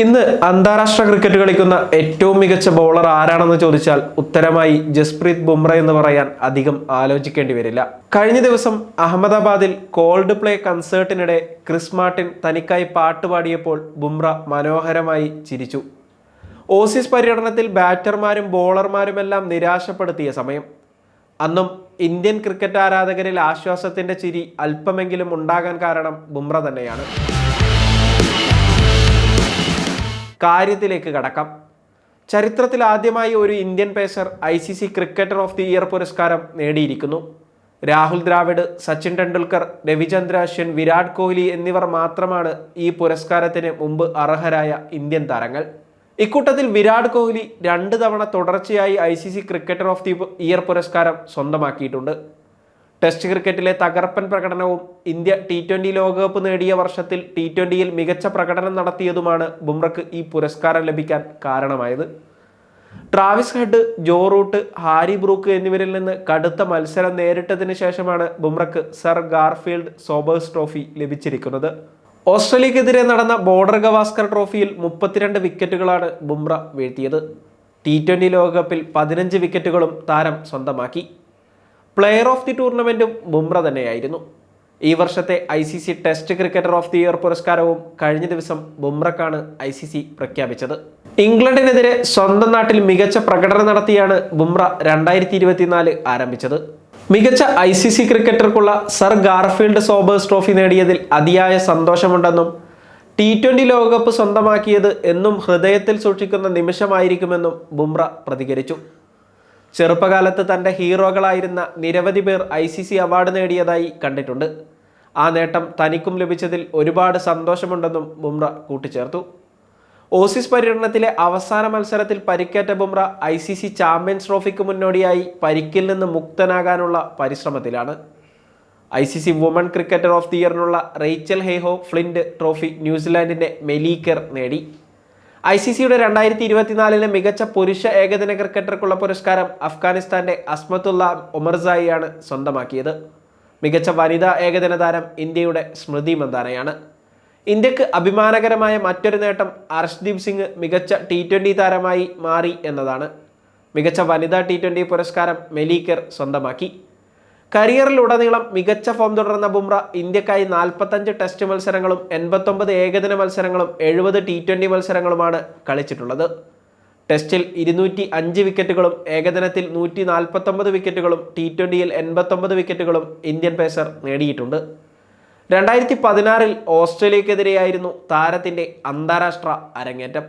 ഇന്ന് അന്താരാഷ്ട്ര ക്രിക്കറ്റ് കളിക്കുന്ന ഏറ്റവും മികച്ച ബൗളർ ആരാണെന്ന് ചോദിച്ചാൽ ഉത്തരമായി ജസ്പ്രീത് ബുംറ എന്ന് പറയാൻ അധികം ആലോചിക്കേണ്ടി വരില്ല. കഴിഞ്ഞ ദിവസം അഹമ്മദാബാദിൽ കോൾഡ് പ്ലേ കൺസേർട്ടിനിടെ ക്രിസ് മാർട്ടിൻ തനിക്കായി പാട്ട് പാടിയപ്പോൾ ബുംറ മനോഹരമായി ചിരിച്ചു. ഓസീസ് പര്യടനത്തിൽ ബാറ്റർമാരും ബോളർമാരുമെല്ലാം നിരാശപ്പെടുത്തിയ സമയം. അന്നും ഇന്ത്യൻ ക്രിക്കറ്റ് ആരാധകരിൽ ആശ്വാസത്തിന്റെ ചിരി അല്പമെങ്കിലും ഉണ്ടാകാൻ കാരണം ബുംറ തന്നെയാണ്. കാര്യത്തിലേക്ക് കടക്കാം. ചരിത്രത്തിൽ ആദ്യമായി ഒരു Indian pacer I C C cricketer of the year പുരസ്കാരം നേടിയിരിക്കുന്നു. രാഹുൽ ദ്രാവിഡ് സച്ചിൻ ടെണ്ടുൽക്കർ രവിചന്ദ്ര അശ്വിൻ വിരാട് കോഹ്ലി എന്നിവർ മാത്രമാണ് ഈ പുരസ്കാരത്തിന് മുമ്പ് അർഹരായ ഇന്ത്യൻ താരങ്ങൾ. ഇക്കൂട്ടത്തിൽ വിരാട് കോഹ്ലി രണ്ട് തവണ തുടർച്ചയായി I C C cricketer of the year പുരസ്കാരം സ്വന്തമാക്കിയിട്ടുണ്ട്. ടെസ്റ്റ് ക്രിക്കറ്റിലെ തകർപ്പൻ പ്രകടനവും ഇന്ത്യ ടി ട്വന്റി ലോകകപ്പ് നേടിയ വർഷത്തിൽ ടി ട്വന്റിയിൽ മികച്ച പ്രകടനം നടത്തിയതുമാണ് ബുംറക്ക് ഈ പുരസ്കാരം ലഭിക്കാൻ കാരണമായത്. Travis Head Joe Root Harry Brook എന്നിവരിൽ നിന്ന് കടുത്ത മത്സരം നേരിട്ടതിന് ശേഷമാണ് ബുംറക്ക് സർ ഗാർഫീൽഡ് സോബേഴ്സ് ട്രോഫി ലഭിച്ചിരിക്കുന്നത്. ഓസ്ട്രേലിയക്കെതിരെ നടന്ന ബോർഡർ ഗവാസ്കർ ട്രോഫിയിൽ മുപ്പത്തിരണ്ട് വിക്കറ്റുകളാണ് ബുംറ വീഴ്ത്തിയത്. ടി ട്വന്റി ലോകകപ്പിൽ പതിനഞ്ച് വിക്കറ്റുകളും താരം സ്വന്തമാക്കി. പ്ലെയർ ഓഫ് ദി ടൂർണമെന്റും ബുംറ തന്നെയായിരുന്നു. ഈ വർഷത്തെ I C C test cricketer of the year പുരസ്കാരവും കഴിഞ്ഞ ദിവസം ബുംറക്കാണ് ഐ സി സി പ്രഖ്യാപിച്ചത്. ഇംഗ്ലണ്ടിനെതിരെ സ്വന്തം നാട്ടിൽ മികച്ച പ്രകടനം നടത്തിയാണ് ബുംറ രണ്ടായിരത്തി ഇരുപത്തിനാല് ആരംഭിച്ചത്. മികച്ച ഐ സി സി ക്രിക്കറ്റർക്കുള്ള സർ ഗാർഫീൽഡ് സോബേഴ്സ് ട്രോഫി നേടിയതിൽ അതിയായ സന്തോഷമുണ്ടെന്നും ടി ട്വന്റി ലോകകപ്പ് സ്വന്തമാക്കിയത് എന്നും ഹൃദയത്തിൽ സൂക്ഷിക്കുന്ന നിമിഷമായിരിക്കുമെന്നും ബുംറ പ്രതികരിച്ചു. ചെറുപ്പകാലത്ത് തന്റെ ഹീറോകളായിരുന്ന നിരവധി പേർ ഐ സി സി അവാർഡ് നേടിയതായി കണ്ടിട്ടുണ്ട്. ആ നേട്ടം തനിക്കും ലഭിച്ചതിൽ ഒരുപാട് സന്തോഷമുണ്ടെന്നും ബുംറ കൂട്ടിച്ചേർത്തു. ഓസീസ് പര്യടനത്തിലെ അവസാന മത്സരത്തിൽ പരിക്കേറ്റ Bumrah I C C champions ട്രോഫിക്ക് മുന്നോടിയായി പരിക്കിൽ നിന്ന് മുക്തനാകാനുള്ള പരിശ്രമത്തിലാണ്. I C C woman cricketer of the ഇയറിനുള്ള Rachael Heyhoe Flint trophy ന്യൂസിലാൻഡിന്റെ മെലീക്കർ നേടി. ഐ സി സിയുടെ രണ്ടായിരത്തി ഇരുപത്തിനാലിലെ മികച്ച പുരുഷ ഏകദിന ക്രിക്കറ്റർക്കുള്ള പുരസ്കാരം അഫ്ഗാനിസ്ഥാന്റെ അസ്മത്തുള്ള ഒമർസായിയാണ് സ്വന്തമാക്കിയത്. മികച്ച വനിതാ ഏകദിന താരം ഇന്ത്യയുടെ സ്മൃതി മന്ദാനയാണ്. ഇന്ത്യയ്ക്ക് അഭിമാനകരമായ മറ്റൊരു നേട്ടം അർഷ്ദീപ് സിംഗ് മികച്ച ടി ട്വന്റി താരമായി മാറി എന്നതാണ്. മികച്ച വനിതാ ടി ട്വന്റി പുരസ്കാരം മെലീക്കർ സ്വന്തമാക്കി. കരിയറിലുടനീളം മികച്ച ഫോം തുടർന്ന ബുംറ ഇന്ത്യക്കായി നാൽപ്പത്തഞ്ച് ടെസ്റ്റ് മത്സരങ്ങളും എൺപത്തൊമ്പത് ഏകദിന മത്സരങ്ങളും എഴുപത് ടി ട്വന്റി മത്സരങ്ങളുമാണ് കളിച്ചിട്ടുള്ളത്. ടെസ്റ്റിൽ ഇരുന്നൂറ്റി അഞ്ച് വിക്കറ്റുകളും ഏകദിനത്തിൽ നൂറ്റി നാൽപ്പത്തൊമ്പത് വിക്കറ്റുകളും ടി ട്വന്റിയിൽ എൺപത്തൊമ്പത് വിക്കറ്റുകളും ഇന്ത്യൻ പേസർ നേടിയിട്ടുണ്ട്. രണ്ടായിരത്തി പതിനാറിൽ ഓസ്ട്രേലിയക്കെതിരെയായിരുന്നു താരത്തിന്റെ അന്താരാഷ്ട്ര അരങ്ങേറ്റം.